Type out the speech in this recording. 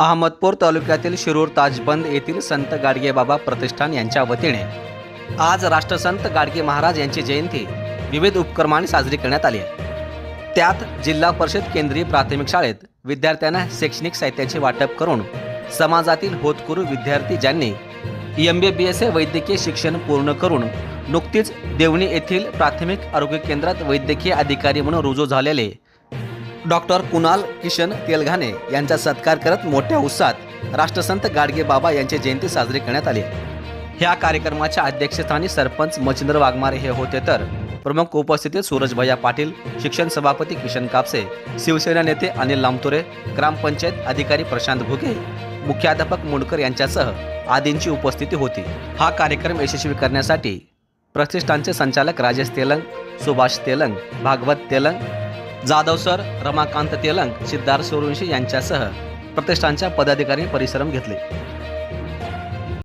अहमदपूर तालुक्यातील शिरूर ताजबंद येथील संत गाडगेबाबा प्रतिष्ठान यांच्या वतीने आज राष्ट्रसंत गाडगे महाराज यांची जयंती विविध उपक्रमाने साजरी करण्यात आली आहे. त्यात जिल्हा परिषद केंद्रीय प्राथमिक शाळेत विद्यार्थ्यांना शैक्षणिक साहित्याचे वाटप करून समाजातील होतकुरू विद्यार्थी ज्यांनी M B B S A वैद्यकीय शिक्षण पूर्ण करून नुकतीच देवणी येथील प्राथमिक आरोग्य केंद्रात वैद्यकीय अधिकारी म्हणून रुजू झालेले डॉक्टर कुणाल किशन तेलघाणे यांचा सत्कार करत मोठ्या उत्साहात राष्ट्रसंत गाडगे बाबा यांची जयंती साजरी करण्यात आली. ह्या कार्यक्रमाच्या अध्यक्षस्थानी सरपंच मच्छिंद्र वाघमारे हे होते तर प्रमुख उपस्थितीत सूरज भैया पाटील शिक्षण सभापती किशन कापसे शिवसेना नेते अनिल लामतुरे ग्रामपंचायत अधिकारी प्रशांत भुके मुख्याध्यापक मुंडकर यांच्यासह आदींची उपस्थिती होती. हा कार्यक्रम यशस्वी करण्यासाठी प्रतिष्ठानचे संचालक राजेश तेलंग सुभाष तेलंग भागवत तेलंग जाधव सर रमाकांत तेलंग सिद्धार्थ सोरुंशी यांच्यासह प्रतिष्ठानच्या पदाधिकारी परिश्रम घेतले.